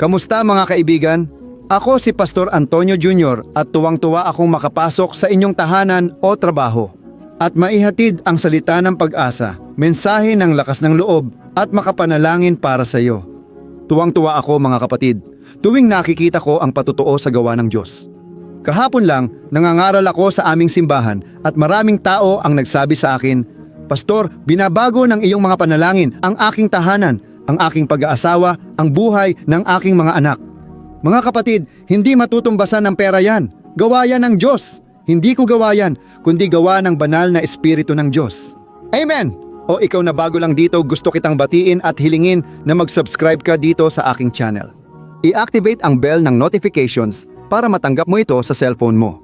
Kamusta mga kaibigan? Ako si Pastor Antonio Jr. at tuwang-tuwa akong makapasok sa inyong tahanan o trabaho at maihatid ang salita ng pag-asa, mensahe ng lakas ng loob at makapanalangin para sa iyo. Tuwang-tuwa ako mga kapatid, tuwing nakikita ko ang patutuo sa gawa ng Diyos. Kahapon lang, nangangaral ako sa aming simbahan at maraming tao ang nagsabi sa akin, Pastor, binabago ng iyong mga panalangin ang aking tahanan, ang aking pag-aasawa, ang buhay ng aking mga anak. Mga kapatid, hindi matutumbasan ng pera yan. Gawa yan ng Diyos. Hindi ko gawa yan, kundi gawa ng banal na Espiritu ng Diyos. Amen! O ikaw na bago lang dito, gusto kitang batiin at hilingin na mag-subscribe ka dito sa aking channel. I-activate ang bell ng notifications para matanggap mo ito sa cellphone mo.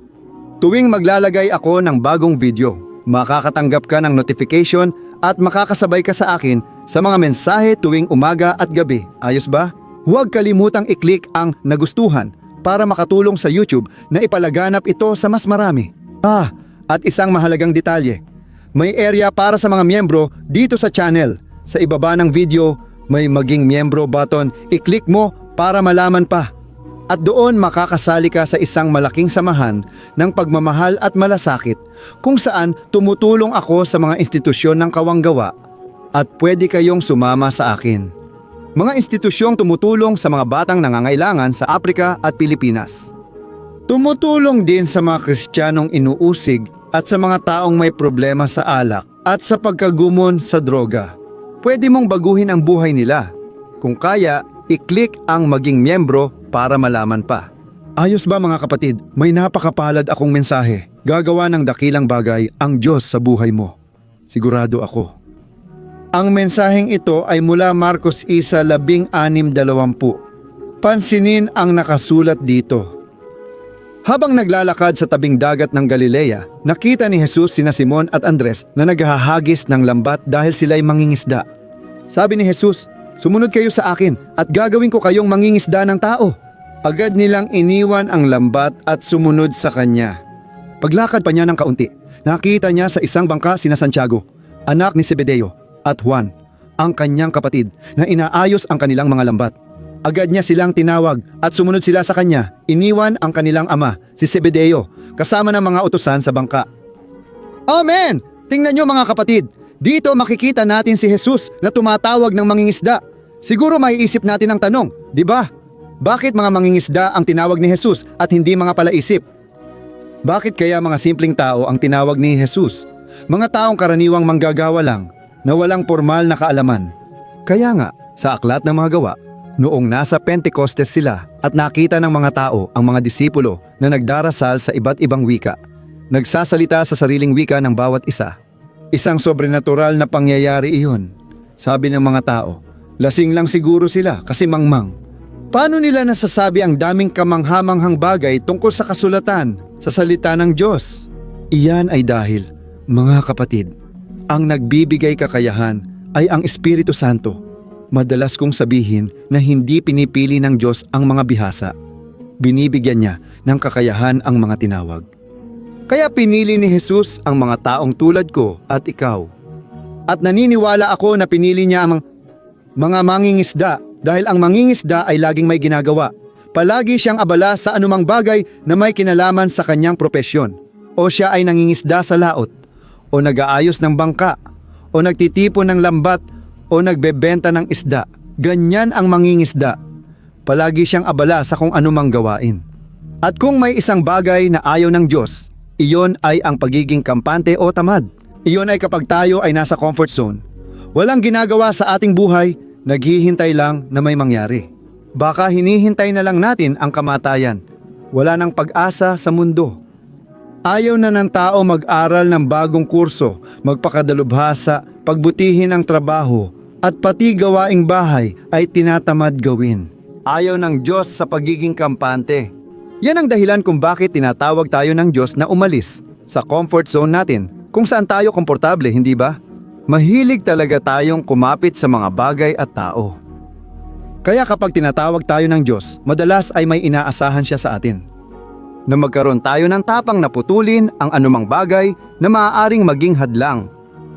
Tuwing maglalagay ako ng bagong video, makakatanggap ka ng notification at makakasabay ka sa akin sa mga mensahe tuwing umaga at gabi. Ayos ba? Huwag kalimutang i-click ang nagustuhan para makatulong sa YouTube na ipalaganap ito sa mas marami. Ah, at isang mahalagang detalye. May area para sa mga miyembro dito sa channel. Sa ibaba ng video, may maging miyembro button. I-click mo para malaman pa. At doon makakasali ka sa isang malaking samahan ng pagmamahal at malasakit kung saan tumutulong ako sa mga institusyon ng kawanggawa at pwede kayong sumama sa akin. Mga institusyong tumutulong sa mga batang nangangailangan sa Aprika at Pilipinas. Tumutulong din sa mga Kristiyanong inuusig at sa mga taong may problema sa alak at sa pagkagumon sa droga. Pwede mong baguhin ang buhay nila. Kung kaya, i-click ang maging miyembro para malaman pa. Ayos ba mga kapatid? May napakapalad akong mensahe. Gagawa ng dakilang bagay ang Diyos sa buhay mo. Sigurado ako. Ang mensaheng ito ay mula Marcos Isa 16.20. Pansinin ang nakasulat dito. Habang naglalakad sa tabing dagat ng Galilea, nakita ni Jesus sina Simon at Andres na naghahagis ng lambat dahil sila'y mangingisda. Sabi ni Jesus, Sumunod kayo sa akin at gagawin ko kayong mangingisda ng tao. Agad nilang iniwan ang lambat at sumunod sa kanya. Paglakad pa niya ng kaunti, nakita niya sa isang bangka sina Santiago, anak ni Zebedeo, at Juan, ang kanyang kapatid na inaayos ang kanilang mga lambat. Agad niya silang tinawag at sumunod sila sa kanya. Iniwan ang kanilang ama, si Zebedeo, kasama ng mga utusan sa bangka. Amen! Tingnan niyo mga kapatid, dito makikita natin si Jesus na tumatawag ng mangingisda. Siguro maiisip natin ang tanong, di ba? Bakit mga mangingisda ang tinawag ni Jesus at hindi mga palaisip? Bakit kaya mga simpleng tao ang tinawag ni Jesus? Mga taong karaniwang manggagawa lang na walang formal na kaalaman. Kaya nga, sa aklat ng mga gawa, noong nasa Pentecostes sila at nakita ng mga tao ang mga disipulo na nagdarasal sa iba't ibang wika, nagsasalita sa sariling wika ng bawat isa. Isang sobrenatural na pangyayari iyon. Sabi ng mga tao, lasing lang siguro sila kasi mangmang. Paano nila nasasabi ang daming kamanghamanghang bagay tungkol sa kasulatan, sa salita ng Diyos? Iyan ay dahil, mga kapatid, ang nagbibigay kakayahan ay ang Espiritu Santo. Madalas kong sabihin na hindi pinipili ng Diyos ang mga bihasa. Binibigyan niya ng kakayahan ang mga tinawag. Kaya pinili ni Jesus ang mga taong tulad ko at ikaw. At naniniwala ako na pinili niya ang mga mangingisda dahil ang mangingisda ay laging may ginagawa. Palagi siyang abala sa anumang bagay na may kinalaman sa kanyang propesyon. O siya ay nangingisda sa laot, o nag-aayos ng bangka, o nagtitipon ng lambat, o nagbebenta ng isda. Ganyan ang mangingisda. Palagi siyang abala sa kung anumang gawain. At kung may isang bagay na ayaw ng Diyos, iyon ay ang pagiging kampante o tamad. Iyon ay kapag tayo ay nasa comfort zone. Walang ginagawa sa ating buhay, naghihintay lang na may mangyari. Baka hinihintay na lang natin ang kamatayan. Wala nang pag-asa sa mundo. Ayaw na ng tao mag-aral ng bagong kurso, magpakadalubhasa, pagbutihin ang trabaho, at pati gawaing bahay ay tinatamad gawin. Ayaw ng Diyos sa pagiging kampante. Yan ang dahilan kung bakit tinatawag tayo ng Diyos na umalis sa comfort zone natin kung saan tayo komportable, hindi ba? Mahilig talaga tayong kumapit sa mga bagay at tao. Kaya kapag tinatawag tayo ng Diyos, madalas ay may inaasahan siya sa atin. Na magkaroon tayo ng tapang na putulin ang anumang bagay na maaaring maging hadlang.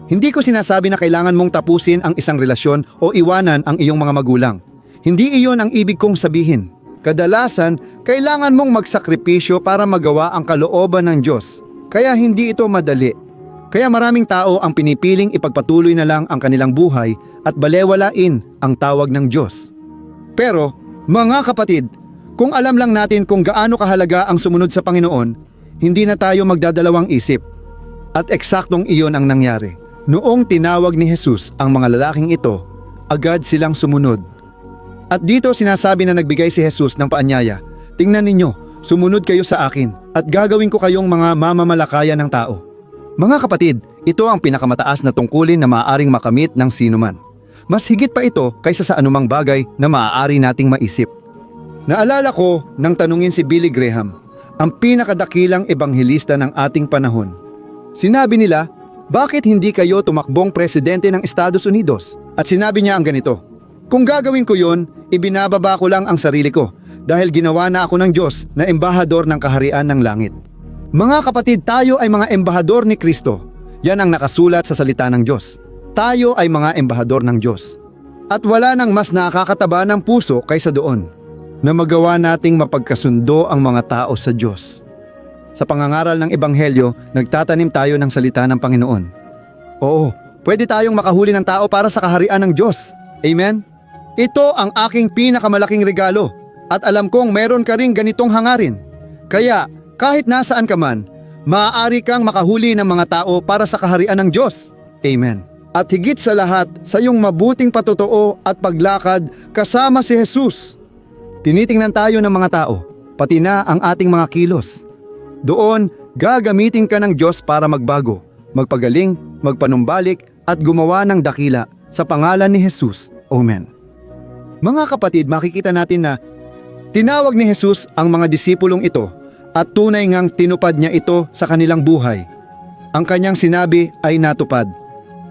Hindi ko sinasabi na kailangan mong tapusin ang isang relasyon o iwanan ang iyong mga magulang. Hindi iyon ang ibig kong sabihin. Kadalasan, kailangan mong magsakripisyo para magawa ang kalooban ng Diyos. Kaya hindi ito madali. Kaya maraming tao ang pinipiling ipagpatuloy na lang ang kanilang buhay at balewalain ang tawag ng Diyos. Pero, mga kapatid, kung alam lang natin kung gaano kahalaga ang sumunod sa Panginoon, hindi na tayo magdadalawang isip. At eksaktong iyon ang nangyari. Noong tinawag ni Jesus ang mga lalaking ito, agad silang sumunod. At dito sinasabi na nagbigay si Jesus ng paanyaya, Tingnan ninyo, sumunod kayo sa akin at gagawin ko kayong mga mamamalakaya ng tao. Mga kapatid, ito ang pinakamataas na tungkulin na maaaring makamit ng sinuman. Mas higit pa ito kaysa sa anumang bagay na maaari nating maisip. Naalala ko nang tanungin si Billy Graham, ang pinakadakilang ebanghelista ng ating panahon. Sinabi nila, bakit hindi kayo tumakbong presidente ng Estados Unidos? At sinabi niya ang ganito, Kung gagawin ko yon, ibinababa ko lang ang sarili ko dahil ginawa na ako ng Diyos na embahador ng kaharian ng langit. Mga kapatid, tayo ay mga embahador ni Kristo. Yan ang nakasulat sa salita ng Diyos. Tayo ay mga embahador ng Diyos. At wala nang mas nakakataba ng puso kaysa doon na magawa nating mapagkasundo ang mga tao sa Diyos. Sa pangangaral ng Ebanghelyo, nagtatanim tayo ng salita ng Panginoon. Oo, pwede tayong makahuli ng tao para sa kaharian ng Diyos. Amen? Ito ang aking pinakamalaking regalo at alam kong meron ka ring ganitong hangarin. Kaya kahit nasaan ka man, maaari kang makahuli ng mga tao para sa kaharian ng Diyos. Amen. At higit sa lahat, sa iyong mabuting patotoo at paglakad kasama si Jesus. Tinitingnan tayo ng mga tao, pati na ang ating mga kilos. Doon, gagamitin ka ng Diyos para magbago, magpagaling, magpanumbalik at gumawa ng dakila sa pangalan ni Jesus. Amen. Mga kapatid, makikita natin na tinawag ni Jesus ang mga disipulong ito at tunay ngang tinupad niya ito sa kanilang buhay. Ang kanyang sinabi ay natupad.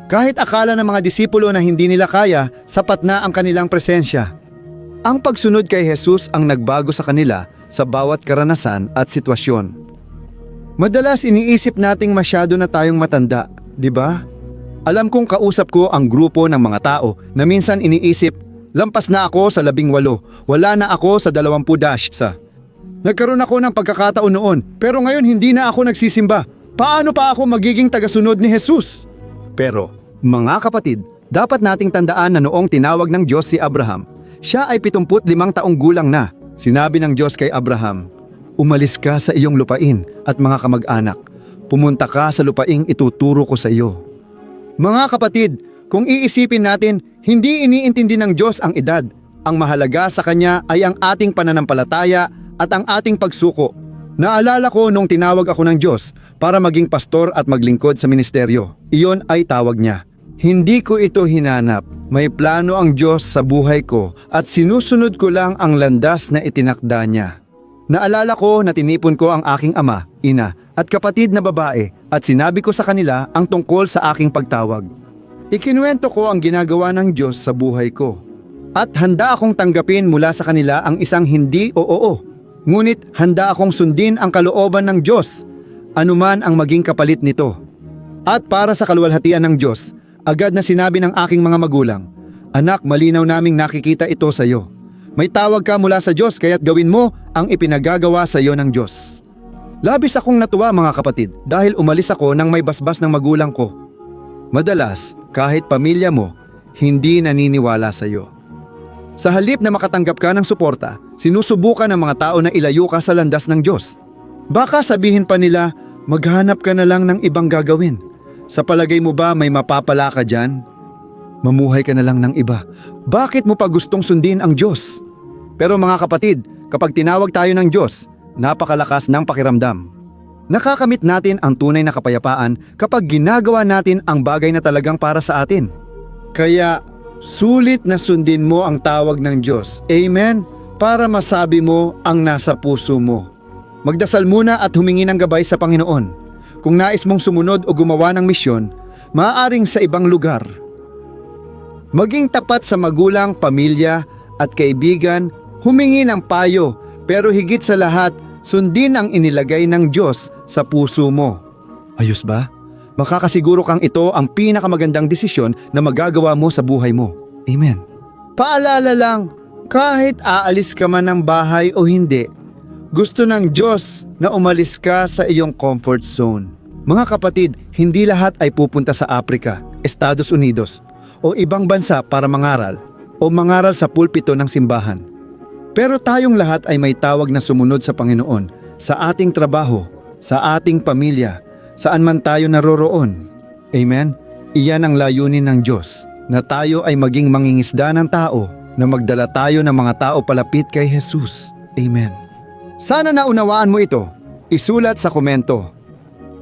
Kahit akala ng mga disipulo na hindi nila kaya, sapat na ang kanilang presensya. Ang pagsunod kay Jesus ang nagbago sa kanila sa bawat karanasan at sitwasyon. Madalas iniisip nating masyado na tayong matanda, di ba? Alam kong kausap ko ang grupo ng mga tao na minsan iniisip, lampas na ako sa labing walo, wala na ako sa dalawampu dash sa. Nagkaroon ako ng pagkakataon noon, pero ngayon hindi na ako nagsisimba. Paano pa ako magiging tagasunod ni Jesus? Pero, mga kapatid, dapat nating tandaan na noong tinawag ng Diyos si Abraham, siya ay 75 taong gulang na. Sinabi ng Diyos kay Abraham, Umalis ka sa iyong lupain at mga kamag-anak. Pumunta ka sa lupaing ituturo ko sa iyo. Mga kapatid, kung iisipin natin, hindi iniintindi ng Diyos ang edad. Ang mahalaga sa Kanya ay ang ating pananampalataya at ang ating pagsuko. Naalala ko nung tinawag ako ng Diyos para maging pastor at maglingkod sa ministeryo. Iyon ay tawag niya. Hindi ko ito hinanap. May plano ang Diyos sa buhay ko at sinusunod ko lang ang landas na itinakda niya. Naalala ko na tinipon ko ang aking ama, ina at kapatid na babae at sinabi ko sa kanila ang tungkol sa aking pagtawag. Ikinuwento ko ang ginagawa ng Diyos sa buhay ko. At handa akong tanggapin mula sa kanila ang isang hindi o oo. Ngunit handa akong sundin ang kalooban ng Diyos, anuman ang maging kapalit nito. At para sa kaluwalhatian ng Diyos, agad na sinabi ng aking mga magulang, Anak, malinaw naming nakikita ito sa iyo. May tawag ka mula sa Diyos kaya't gawin mo ang ipinagagawa sa iyo ng Diyos. Labis akong natuwa mga kapatid dahil umalis ako nang may basbas ng magulang ko. Madalas, kahit pamilya mo, hindi naniniwala sa iyo. Sa halip na makatanggap ka ng suporta, sinusubukan ng mga tao na ilayo ka sa landas ng Diyos. Baka sabihin pa nila, maghanap ka na lang ng ibang gagawin. Sa palagay mo ba may mapapala ka dyan? Mamuhay ka na lang ng iba. Bakit mo pa gustong sundin ang Diyos? Pero mga kapatid, kapag tinawag tayo ng Diyos, napakalakas ng pakiramdam. Nakakamit natin ang tunay na kapayapaan kapag ginagawa natin ang bagay na talagang para sa atin. Kaya sulit na sundin mo ang tawag ng Diyos. Amen? Para masabi mo ang nasa puso mo. Magdasal muna at humingi ng gabay sa Panginoon. Kung nais mong sumunod o gumawa ng misyon, maaaring sa ibang lugar. Maging tapat sa magulang, pamilya at kaibigan, humingi ng payo, pero higit sa lahat, sundin ang inilagay ng Diyos sa puso mo. Ayos ba? Makakasiguro kang ito ang pinakamagandang desisyon na magagawa mo sa buhay mo. Amen. Paalala lang, Kahit aalis ka man ng bahay o hindi, gusto ng Diyos na umalis ka sa iyong comfort zone. Mga kapatid, hindi lahat ay pupunta sa Africa, Estados Unidos, o ibang bansa para mangaral o mangaral sa pulpito ng simbahan. Pero tayong lahat ay may tawag na sumunod sa Panginoon sa ating trabaho, sa ating pamilya, saan man tayo naroroon. Amen? Iyan ang layunin ng Diyos, na tayo ay maging mangingisda ng tao, na magdala tayo ng mga tao palapit kay Jesus. Amen. Sana naunawaan mo ito. Isulat sa komento.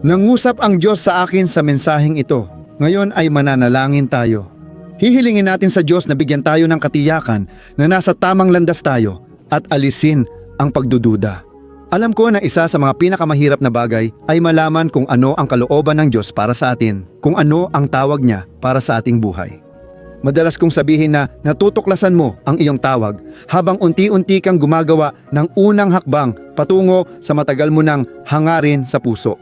Nangusap ang Diyos sa akin sa mensaheng ito. Ngayon ay mananalangin tayo. Hihilingin natin sa Diyos na bigyan tayo ng katiyakan na nasa tamang landas tayo at alisin ang pagdududa. Alam ko na isa sa mga pinakamahirap na bagay ay malaman kung ano ang kalooban ng Diyos para sa atin, kung ano ang tawag niya para sa ating buhay. Madalas kong sabihin na natutuklasan mo ang iyong tawag habang unti-unti kang gumagawa ng unang hakbang patungo sa matagal mo ng hangarin sa puso.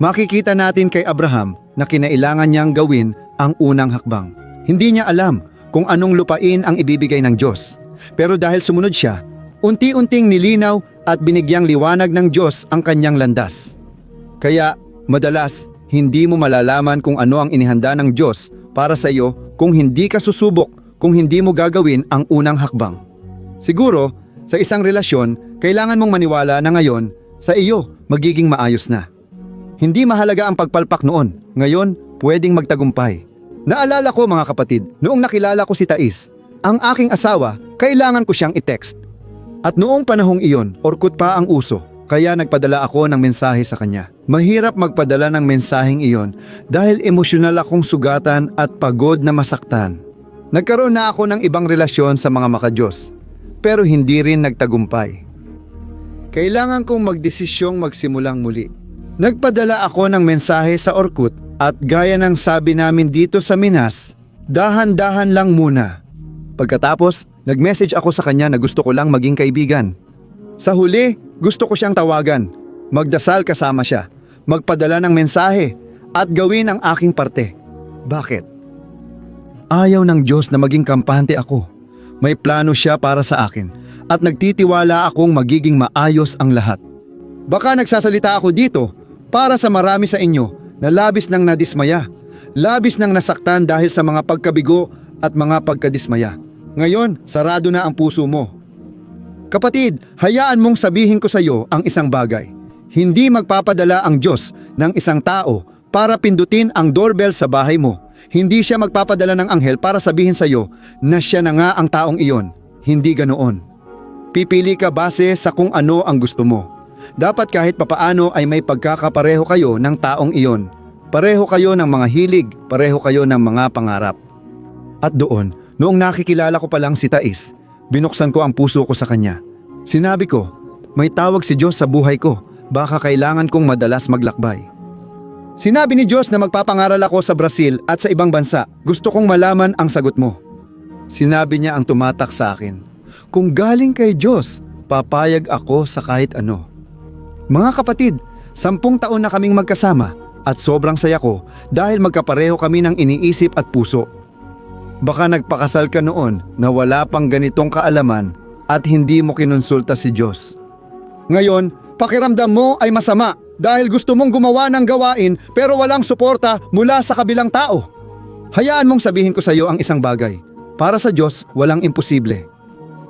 Makikita natin kay Abraham na kinailangan niyang gawin ang unang hakbang. Hindi niya alam kung anong lupain ang ibibigay ng Diyos. Pero dahil sumunod siya, unti-unting nilinaw at binigyang liwanag ng Diyos ang kanyang landas. Kaya, madalas, hindi mo malalaman kung ano ang inihanda ng Diyos para sa iyo kung hindi ka susubok, kung hindi mo gagawin ang unang hakbang. Siguro, sa isang relasyon, kailangan mong maniwala na ngayon, sa iyo, magiging maayos na. Hindi mahalaga ang pagpalpak noon, ngayon, pwedeng magtagumpay. Naalala ko mga kapatid, noong nakilala ko si Tais, ang aking asawa, kailangan ko siyang i-text. At noong panahong iyon, orkut pa ang uso, kaya nagpadala ako ng mensahe sa kanya. Mahirap magpadala ng mensaheng iyon dahil emosyonal akong sugatan at pagod na masaktan. Nagkaroon na ako ng ibang relasyon sa mga makajos, pero hindi rin nagtagumpay. Kailangan kong magdesisyong magsimulang muli. Nagpadala ako ng mensahe sa Orkut at gaya ng sabi namin dito sa Minas, dahan-dahan lang muna. Pagkatapos, nag-message ako sa kanya na gusto ko lang maging kaibigan. Sa huli, gusto ko siyang tawagan, magdasal kasama siya, magpadala ng mensahe at gawin ang aking parte. Bakit? Ayaw ng Diyos na maging kampante ako. May plano siya para sa akin at nagtitiwala akong magiging maayos ang lahat. Baka nagsasalita ako dito para sa marami sa inyo na labis nang nadismaya, labis nang nasaktan dahil sa mga pagkabigo at mga pagkadismaya. Ngayon, sarado na ang puso mo. Kapatid, hayaan mong sabihin ko sa iyo ang isang bagay. Hindi magpapadala ang Diyos ng isang tao para pindutin ang doorbell sa bahay mo. Hindi siya magpapadala ng anghel para sabihin sa iyo na siya na nga ang taong iyon. Hindi ganoon. Pipili ka base sa kung ano ang gusto mo. Dapat kahit papaano ay may pagkakapareho kayo ng taong iyon. Pareho kayo ng mga hilig, pareho kayo ng mga pangarap. At doon, noong nakikilala ko pa lang si Tais, binuksan ko ang puso ko sa kanya. Sinabi ko, may tawag si Diyos sa buhay ko, baka kailangan kong madalas maglakbay. Sinabi ni Diyos na magpapangaral ako sa Brazil at sa ibang bansa. Gusto kong malaman ang sagot mo. Sinabi niya ang tumatak sa akin. Kung galing kay Diyos, papayag ako sa kahit ano. Mga kapatid, sampung taon na kaming magkasama at sobrang saya ko dahil magkapareho kami ng iniisip at puso. Baka nagpakasal ka noon na wala pang ganitong kaalaman at hindi mo kinonsulta si Diyos. Ngayon, pakiramdam mo ay masama dahil gusto mong gumawa ng gawain pero walang suporta mula sa kabilang tao. Hayaan mong sabihin ko sa iyo ang isang bagay. Para sa Diyos, walang imposible.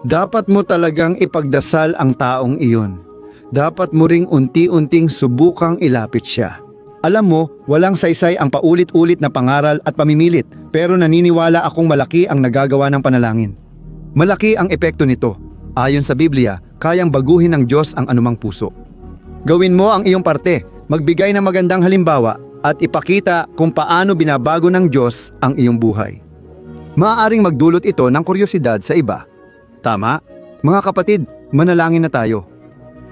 Dapat mo talagang ipagdasal ang taong iyon. Dapat mo ring unti-unting subukang ilapit siya. Alam mo, walang saysay ang paulit-ulit na pangaral at pamimilit pero naniniwala akong malaki ang nagagawa ng panalangin. Malaki ang epekto nito. Ayon sa Biblia, kayang baguhin ng Diyos ang anumang puso. Gawin mo ang iyong parte, magbigay ng magandang halimbawa at ipakita kung paano binabago ng Diyos ang iyong buhay. Maaaring magdulot ito ng kuryosidad sa iba. Tama? Mga kapatid, manalangin na tayo.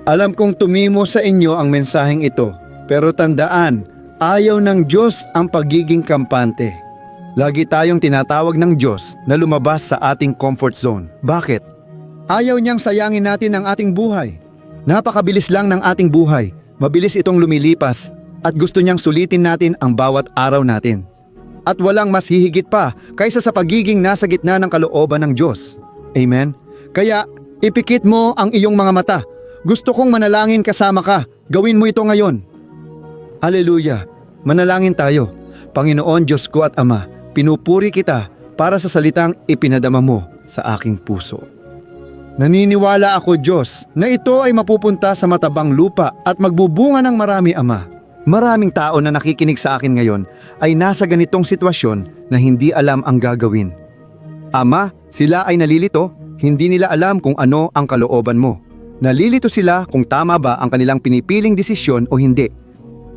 Alam kong tumimo sa inyo ang mensaheng ito, pero tandaan, ayaw ng Diyos ang pagiging kampante. Lagi tayong tinatawag ng Diyos na lumabas sa ating comfort zone. Bakit? Ayaw niyang sayangin natin ang ating buhay. Napakabilis lang ng ating buhay. Mabilis itong lumilipas at gusto niyang sulitin natin ang bawat araw natin. At walang mas hihigit pa kaysa sa pagiging nasa gitna ng kalooban ng Diyos. Amen? Kaya ipikit mo ang iyong mga mata. Gusto kong manalangin kasama ka. Gawin mo ito ngayon. Aleluya. Manalangin tayo. Panginoon Diyos ko at Ama, pinupuri kita para sa salitang ipinadama mo sa aking puso. Naniniwala ako Diyos na ito ay mapupunta sa matabang lupa at magbubunga ng marami Ama. Maraming tao na nakikinig sa akin ngayon ay nasa ganitong sitwasyon na hindi alam ang gagawin. Ama, sila ay nalilito, hindi nila alam kung ano ang kalooban mo. Nalilito sila kung tama ba ang kanilang pinipiling desisyon o hindi.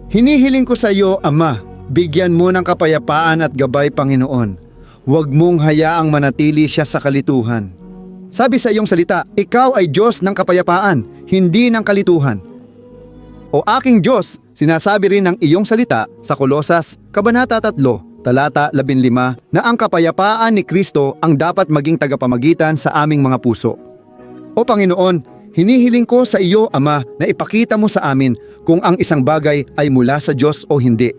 Hinihiling ko sa iyo, Ama, bigyan mo ng kapayapaan at gabay, Panginoon. Huwag mong hayaang manatili siya sa kalituhan. Sabi sa iyong salita, ikaw ay Diyos ng kapayapaan, hindi ng kalituhan. O aking Diyos, sinasabi rin ng iyong salita sa Kolosas, Kabanata 3, talata 15, na ang kapayapaan ni Kristo ang dapat maging tagapamagitan sa aming mga puso. O Panginoon, hinihiling ko sa iyo, Ama, na ipakita mo sa amin kung ang isang bagay ay mula sa Diyos o hindi.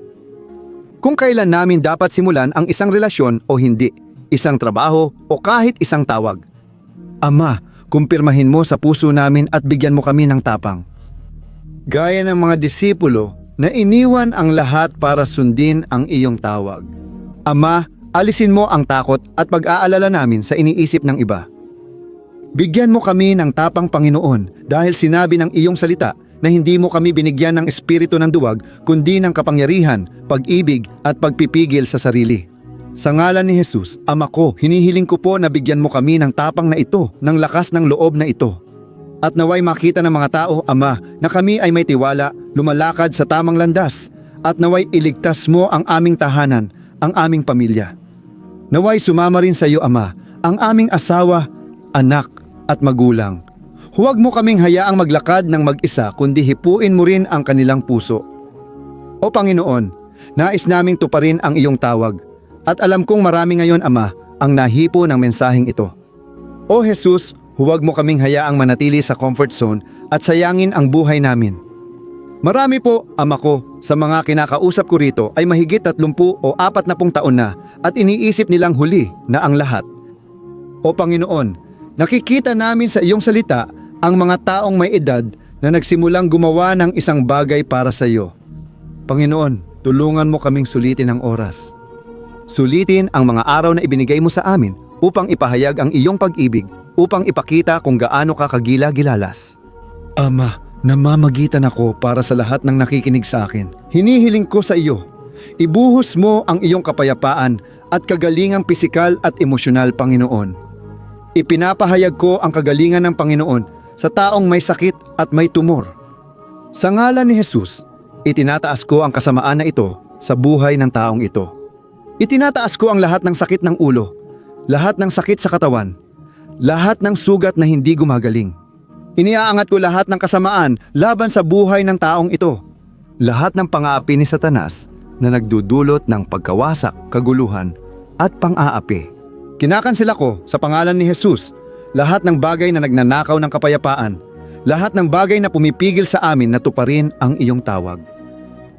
Kung kailan namin dapat simulan ang isang relasyon o hindi, isang trabaho o kahit isang tawag. Ama, kumpirmahin mo sa puso namin at bigyan mo kami ng tapang. Gaya ng mga disipulo na iniwan ang lahat para sundin ang iyong tawag. Ama, alisin mo ang takot at pag-aalala namin sa iniisip ng iba. Bigyan mo kami ng tapang Panginoon dahil sinabi ng iyong salita na hindi mo kami binigyan ng espiritu ng duwag kundi ng kapangyarihan, pag-ibig at pagpipigil sa sarili. Sa ngalan ni Jesus, Ama ko, hinihiling ko po na bigyan mo kami ng tapang na ito, ng lakas ng loob na ito. At naway makita ng mga tao, Ama, na kami ay may tiwala, lumalakad sa tamang landas, at naway iligtas mo ang aming tahanan, ang aming pamilya. Naway sumama rin sa iyo, Ama, ang aming asawa, anak, at magulang. Huwag mo kaming hayaang maglakad ng mag-isa kundi hipuin mo rin ang kanilang puso. O Panginoon, nais naming tuparin ang iyong tawag at alam kong marami ngayon Ama ang nahipo ng mensaheng ito. O Jesus, huwag mo kaming hayaang manatili sa comfort zone at sayangin ang buhay namin. Marami po, Ama ko, sa mga kinakausap ko rito ay mahigit 30 o 40 taon na at iniisip nilang huli na ang lahat. O Panginoon, nakikita namin sa iyong salita ang mga taong may edad na nagsimulang gumawa ng isang bagay para sa iyo. Panginoon, tulungan mo kaming sulitin ang oras. Sulitin ang mga araw na ibinigay mo sa amin upang ipahayag ang iyong pag-ibig, upang ipakita kung gaano ka kagila-gilalas. Ama, namamagitan ako para sa lahat ng nakikinig sa akin. Hinihiling ko sa iyo, ibuhos mo ang iyong kapayapaan at kagalingang pisikal at emosyonal, Panginoon. Ipinapahayag ko ang kagalingan ng Panginoon sa taong may sakit at may tumor. Sa ngalan ni Jesus, itinataas ko ang kasamaan na ito sa buhay ng taong ito. Itinataas ko ang lahat ng sakit ng ulo, lahat ng sakit sa katawan, lahat ng sugat na hindi gumagaling. Iniaangat ko lahat ng kasamaan laban sa buhay ng taong ito. Lahat ng pang-aapi ni Satanas na nagdudulot ng pagkawasak, kaguluhan at pang-aapi. Kinakansela ko sa pangalan ni Jesus lahat ng bagay na nagnanakaw ng kapayapaan, lahat ng bagay na pumipigil sa amin na tuparin ang iyong tawag.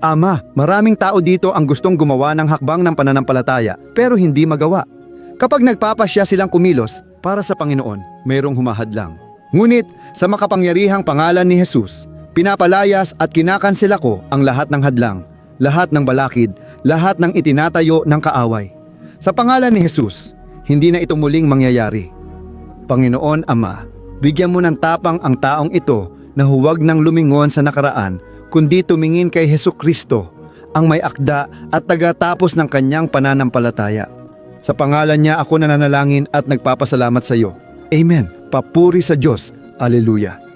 Ama, maraming tao dito ang gustong gumawa ng hakbang ng pananampalataya pero hindi magawa. Kapag nagpapasya silang kumilos para sa Panginoon, mayroong humahadlang. Ngunit sa makapangyarihang pangalan ni Jesus, pinapalayas at kinakansela ko ang lahat ng hadlang, lahat ng balakid, lahat ng itinatayo ng kaaway. Sa pangalan ni Jesus, hindi na ito muling mangyayari. Panginoon Ama, bigyan mo ng tapang ang taong ito na huwag nang lumingon sa nakaraan kundi tumingin kay Heso Kristo, ang may akda at tagatapos ng kanyang pananampalataya. Sa pangalan niya ako nananalangin at nagpapasalamat sa iyo. Amen. Papuri sa Diyos. Alleluia.